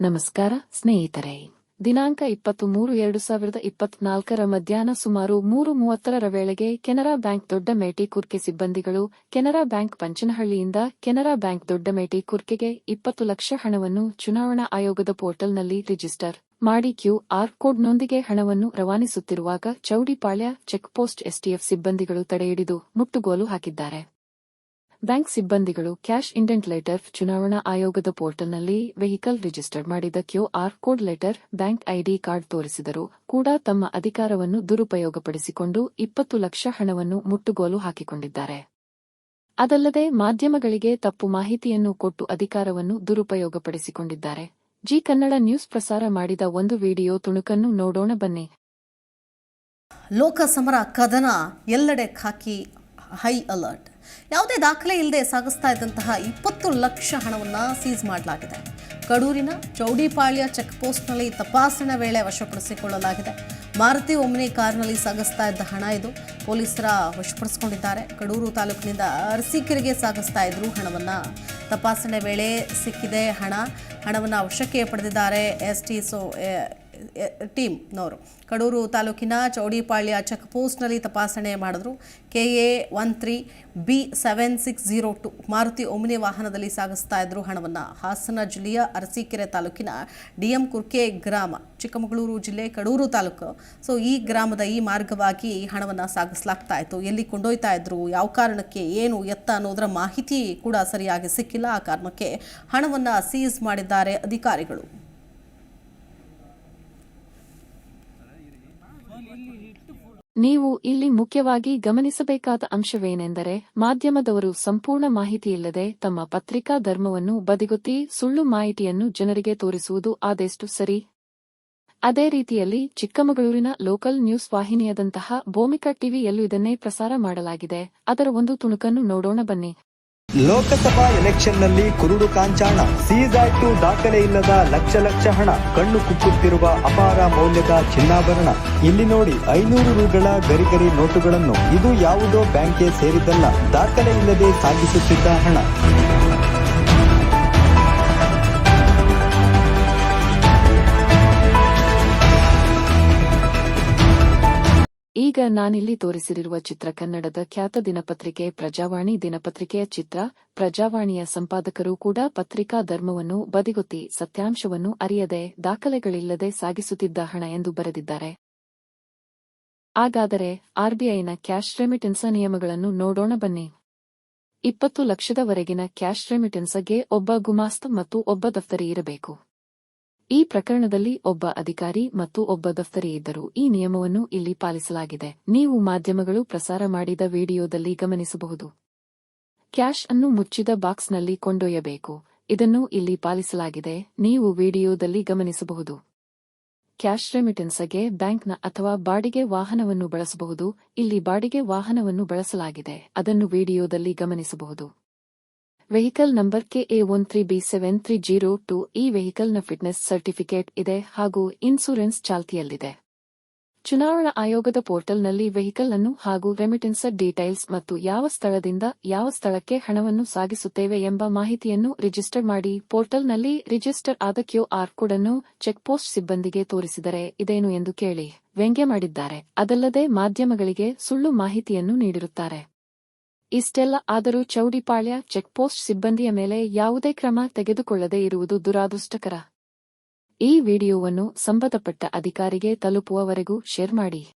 ನಮಸ್ಕಾರ, ಸ್ನೇಹಿತರೆ. ದಿನಾಂಕ ಇಪ್ಪತ್ತು ಮೂರು ಎರಡು ಸಾವಿರದ ಇಪ್ಪತ್ನಾಲ್ಕರ ಮಧ್ಯಾಹ್ನ ಸುಮಾರು ಮೂರು ಮೂವತ್ತರ ವೇಳೆಗೆ ಕೆನರಾ ಬ್ಯಾಂಕ್ ದೊಡ್ಡಮೇಟಿ ಕುರ್ಕೆ ಸಿಬ್ಬಂದಿಗಳು ಕೆನರಾ ಬ್ಯಾಂಕ್ ಪಂಚನಹಳ್ಳಿಯಿಂದ ಕೆನರಾ ಬ್ಯಾಂಕ್ ದೊಡ್ಡಮೇಟಿ ಕುರ್ಕೆಗೆ ಇಪ್ಪತ್ತು ಲಕ್ಷ ಹಣವನ್ನು ಚುನಾವಣಾ ಆಯೋಗದ ಪೋರ್ಟಲ್ನಲ್ಲಿ ರಿಜಿಸ್ಟರ್ ಮಾಡಿ ಕ್ಯೂಆರ್ ಕೋಡ್ನೊಂದಿಗೆ ಹಣವನ್ನು ರವಾನಿಸುತ್ತಿರುವಾಗ ಚೌಡಿಪಾಳ್ಯ ಚೆಕ್ಪೋಸ್ಟ್ ಎಸ್ಟಿಎಫ್ ಸಿಬ್ಬಂದಿಗಳು ತಡೆಹಿಡಿದು ಮುಟ್ಟುಗೋಲು ಹಾಕಿದ್ದಾರೆ. ಬ್ಯಾಂಕ್ ಸಿಬ್ಬಂದಿಗಳು ಕ್ಯಾಶ್ ಇಂಡೆಂಟ್ ಲೆಟರ್ ಚುನಾವಣಾ ಆಯೋಗದ ಪೋರ್ಟಲ್ನಲ್ಲಿ ವೆಹಿಕಲ್ ರಿಜಿಸ್ಟರ್ ಮಾಡಿದ QR code letter bank ID card ತೋರಿಸಿದರು ಕೂಡ ತಮ್ಮ ಅಧಿಕಾರವನ್ನು ದುರುಪಯೋಗಪಡಿಸಿಕೊಂಡು ಇಪ್ಪತ್ತು ಲಕ್ಷ ಹಣವನ್ನು ಮುಟ್ಟುಗೋಲು ಹಾಕಿಕೊಂಡಿದ್ದಾರೆ. ಅದಲ್ಲದೆ ಮಾಧ್ಯಮಗಳಿಗೆ ತಪ್ಪು ಮಾಹಿತಿಯನ್ನು ಕೊಟ್ಟು ಅಧಿಕಾರವನ್ನು ದುರುಪಯೋಗಪಡಿಸಿಕೊಂಡಿದ್ದಾರೆ. ಜಿ ಕನ್ನಡ ನ್ಯೂಸ್ ಪ್ರಸಾರ ಮಾಡಿದ ಒಂದು ವಿಡಿಯೋ ತುಣುಕನ್ನು ನೋಡೋಣ ಬನ್ನಿ. ಲೋಕಸಮರ ಕದನ ಎಲ್ಲೆಡೆ ಖಾಕಿ, ಹೈ ಅಲರ್ಟ್. ಯಾವುದೇ ದಾಖಲೆ ಇಲ್ಲದೆ ಸಾಗಿಸ್ತಾ ಇದ್ದಂತಹ ಇಪ್ಪತ್ತು ಲಕ್ಷ ಹಣವನ್ನು ಸೀಸ್ ಮಾಡಲಾಗಿದೆ. ಕಡೂರಿನ ಚೌಡಿಪಾಳ್ಯ ಚೆಕ್ಪೋಸ್ಟ್ನಲ್ಲಿ ತಪಾಸಣೆ ವೇಳೆ ವಶಪಡಿಸಿಕೊಳ್ಳಲಾಗಿದೆ. ಮಾರುತಿ ಒಮ್ಮನಿ ಕಾರಿನಲ್ಲಿ ಸಾಗಿಸ್ತಾ ಇದ್ದ ಹಣ ಇದು. ಪೊಲೀಸರ ವಶಪಡಿಸಿಕೊಂಡಿದ್ದಾರೆ. ಕಡೂರು ತಾಲೂಕಿನಿಂದ ಅರಸೀಕೆರೆಗೆ ಸಾಗಿಸ್ತಾ ಇದ್ರು ಹಣವನ್ನು ತಪಾಸಣೆ ವೇಳೆ ಸಿಕ್ಕಿದೆ ಹಣ. ಹಣವನ್ನು ವಶಕ್ಕೆ ಪಡೆದಿದ್ದಾರೆ. ಎಸ್ ಟಿ ಸೊ ಟೀಮ್ನವರು ಕಡೂರು ತಾಲೂಕಿನ ಚೌಡಿಪಾಳ್ಯ ಚೆಕ್ ಪೋಸ್ಟ್ನಲ್ಲಿ ತಪಾಸಣೆ ಮಾಡಿದ್ರು. K A one three, B seven six zero two Maruti Omni ವಾಹನದಲ್ಲಿ ಸಾಗಿಸ್ತಾ ಇದ್ರು ಹಣವನ್ನು. ಹಾಸನ ಜಿಲ್ಲೆಯ ಅರಸೀಕೆರೆ ತಾಲೂಕಿನ ಡಿ ಎಂ ಕುರ್ಕೆ ಗ್ರಾಮ, ಚಿಕ್ಕಮಗಳೂರು ಜಿಲ್ಲೆ ಕಡೂರು ತಾಲೂಕು. ಸೊ, ಈ ಗ್ರಾಮದ ಈ ಮಾರ್ಗವಾಗಿ ಹಣವನ್ನು ಸಾಗಿಸಲಾಗ್ತಾ ಇತ್ತು. ಎಲ್ಲಿ ಕೊಂಡೊಯ್ತಾ ಇದ್ರು, ಯಾವ ಕಾರಣಕ್ಕೆ, ಏನು, ಎತ್ತ ಅನ್ನೋದರ ಮಾಹಿತಿ ಕೂಡ ಸರಿಯಾಗಿ ಸಿಕ್ಕಿಲ್ಲ. ಆ ಕಾರಣಕ್ಕೆ ಹಣವನ್ನು ಸೀಸ್ ಮಾಡಿದ್ದಾರೆ. ಅಧಿಕಾರಿಗಳು. ನೀವು ಇಲ್ಲಿ ಮುಖ್ಯವಾಗಿ ಗಮನಿಸಬೇಕಾದ ಅಂಶವೇನೆಂದರೆ ಮಾಧ್ಯಮದವರು ಸಂಪೂರ್ಣ ಮಾಹಿತಿಯಿಲ್ಲದೆ ತಮ್ಮ ಪತ್ರಿಕಾ ಧರ್ಮವನ್ನು ಬದಿಗೊತ್ತಿ ಸುಳ್ಳು ಮಾಹಿತಿಯನ್ನು ಜನರಿಗೆ ತೋರಿಸುವುದು ಆದೆಷ್ಟು ಸರಿ. ಅದೇ ರೀತಿಯಲ್ಲಿ ಚಿಕ್ಕಮಗಳೂರಿನ ಲೋಕಲ್ ನ್ಯೂಸ್ ವಾಹಿನಿಯಾದಂತಹ ಭೂಮಿಕಾ ಟಿವಿಯಲ್ಲೂ ಇದನ್ನೇ ಪ್ರಸಾರ ಮಾಡಲಾಗಿದೆ. ಅದರ ಒಂದು ತುಣುಕನ್ನು ನೋಡೋಣ ಬನ್ನಿ. ಲೋಕಸಭಾ ಎಲೆಕ್ಷನ್ನಲ್ಲಿ ಕುರುಡು ಕಾಂಚಾಣ. ಸೀಸ್ ಆಯ್ತು ದಾಖಲೆ ಇಲ್ಲದ ಲಕ್ಷ ಲಕ್ಷ ಹಣ, ಕಣ್ಣು ಕುಕ್ಕುತ್ತಿರುವ ಅಪಾರ ಮೌಲ್ಯದ ಚಿನ್ನಾಭರಣ. ಇಲ್ಲಿ ನೋಡಿ ಐನೂರು ರೂಗಳ ಗರಿಗರಿ ನೋಟುಗಳನ್ನು. ಇದು ಯಾವುದೋ ಬ್ಯಾಂಕ್ಗೆ ಸೇರಿದ್ದಲ್ಲ, ದಾಖಲೆ ಇಲ್ಲದೆ ಸಾಗಿಸುತ್ತಿದ್ದ ಹಣ. ಈಗ ನಾನಿಲ್ಲಿ ತೋರಿಸಿರುವ ಚಿತ್ರ ಕನ್ನಡದ ಖ್ಯಾತ ದಿನಪತ್ರಿಕೆ ಪ್ರಜಾವಾಣಿ ದಿನಪತ್ರಿಕೆಯ ಚಿತ್ರ, ಪ್ರಜಾವಾಣಿಯ ಸಂಪಾದಕರು ಕೂಡ ಪತ್ರಿಕಾ ಧರ್ಮವನ್ನು ಬದಿಗೊತ್ತಿ ಸತ್ಯಾಂಶವನ್ನು ಅರಿಯದೆ ದಾಖಲೆಗಳಿಲ್ಲದೆ ಸಾಗಿಸುತ್ತಿದ್ದ ಹಣ ಎಂದು ಬರೆದಿದ್ದಾರೆ. ಹಾಗಾದರೆ ಆರ್ಬಿಐನ ಕ್ಯಾಶ್ ರೆಮಿಟೆನ್ಸ್ ನಿಯಮಗಳನ್ನು ನೋಡೋಣ ಬನ್ನಿ. ಇಪ್ಪತ್ತು ಲಕ್ಷದವರೆಗಿನ ಕ್ಯಾಶ್ ರೆಮಿಟೆನ್ಸ್ಗೆ ಒಬ್ಬ ಗುಮಾಸ್ತ ಮತ್ತು ಒಬ್ಬ ದಫ್ತರಿ ಇರಬೇಕು. ಈ ಪ್ರಕರಣದಲ್ಲಿ ಒಬ್ಬ ಅಧಿಕಾರಿ ಮತ್ತು ಒಬ್ಬ ದಫ್ತರಿ ಇದ್ದರು. ಈ ನಿಯಮವನ್ನು ಇಲ್ಲಿ ಪಾಲಿಸಲಾಗಿದೆ. ನೀವು ಮಾಧ್ಯಮಗಳು ಪ್ರಸಾರ ಮಾಡಿದ ವಿಡಿಯೋದಲ್ಲಿ ಗಮನಿಸಬಹುದು. ಕ್ಯಾಶ್ ಅನ್ನು ಮುಚ್ಚಿದ ಬಾಕ್ಸ್ನಲ್ಲಿ ಕೊಂಡೊಯ್ಯಬೇಕು. ಇದನ್ನು ಇಲ್ಲಿ ಪಾಲಿಸಲಾಗಿದೆ. ನೀವು ವಿಡಿಯೋದಲ್ಲಿ ಗಮನಿಸಬಹುದು. ಕ್ಯಾಶ್ ರೆಮಿಟೆನ್ಸ್ಗೆ ಬ್ಯಾಂಕ್ನ ಅಥವಾ ಬಾಡಿಗೆ ವಾಹನವನ್ನು ಬಳಸಬಹುದು. ಇಲ್ಲಿ ಬಾಡಿಗೆ ವಾಹನವನ್ನು ಬಳಸಲಾಗಿದೆ. ಅದನ್ನು ವಿಡಿಯೋದಲ್ಲಿ ಗಮನಿಸಬಹುದು. Vehicle number K A one three B seven three zero two ಈ ವೆಹಿಕಲ್ನ ಫಿಟ್ನೆಸ್ ಸರ್ಟಿಫಿಕೇಟ್ ಇದೆ ಹಾಗೂ ಇನ್ಸೂರೆನ್ಸ್ ಚಾಲ್ತಿಯಲ್ಲಿದೆ. ಚುನಾವಣಾ ಆಯೋಗದ ಪೋರ್ಟಲ್ನಲ್ಲಿ ವೆಹಿಕಲ್ ಅನ್ನು ಹಾಗೂ ರೆಮಿಟೆನ್ಸ್ ಡೀಟೈಲ್ಸ್ ಮತ್ತು ಯಾವ ಸ್ಥಳದಿಂದ ಯಾವ ಸ್ಥಳಕ್ಕೆ ಹಣವನ್ನು ಸಾಗಿಸುತ್ತೇವೆ ಎಂಬ ಮಾಹಿತಿಯನ್ನು ರಿಜಿಸ್ಟರ್ ಮಾಡಿ ಪೋರ್ಟಲ್ನಲ್ಲಿ ರಿಜಿಸ್ಟರ್ ಆದ ಕ್ಯೂಆರ್ ಕೋಡ್ ಅನ್ನು ಚೆಕ್ಪೋಸ್ಟ್ ಸಿಬ್ಬಂದಿಗೆ ತೋರಿಸಿದರೆ ಇದೇನು ಎಂದು ಕೇಳಿ ವ್ಯಂಗ್ಯ ಮಾಡಿದ್ದಾರೆ. ಅದಲ್ಲದೆ ಮಾಧ್ಯಮಗಳಿಗೆ ಸುಳ್ಳು ಮಾಹಿತಿಯನ್ನು ನೀಡಿರುತ್ತಾರೆ. ಇಷ್ಟೆಲ್ಲ ಆದರೂ ಚೌಡಿಪಾಳ್ಯ ಚೆಕ್ಪೋಸ್ಟ್ ಸಿಬ್ಬಂದಿಯ ಮೇಲೆ ಯಾವುದೇ ಕ್ರಮ ತೆಗೆದುಕೊಳ್ಳದೇ ಇರುವುದು ದುರಾದೃಷ್ಟಕರ. ಈ ವಿಡಿಯೋವನ್ನು ಸಂಬಂಧಪಟ್ಟ ಅಧಿಕಾರಿಗೆ ತಲುಪುವವರೆಗೂ ಶೇರ್ ಮಾಡಿ.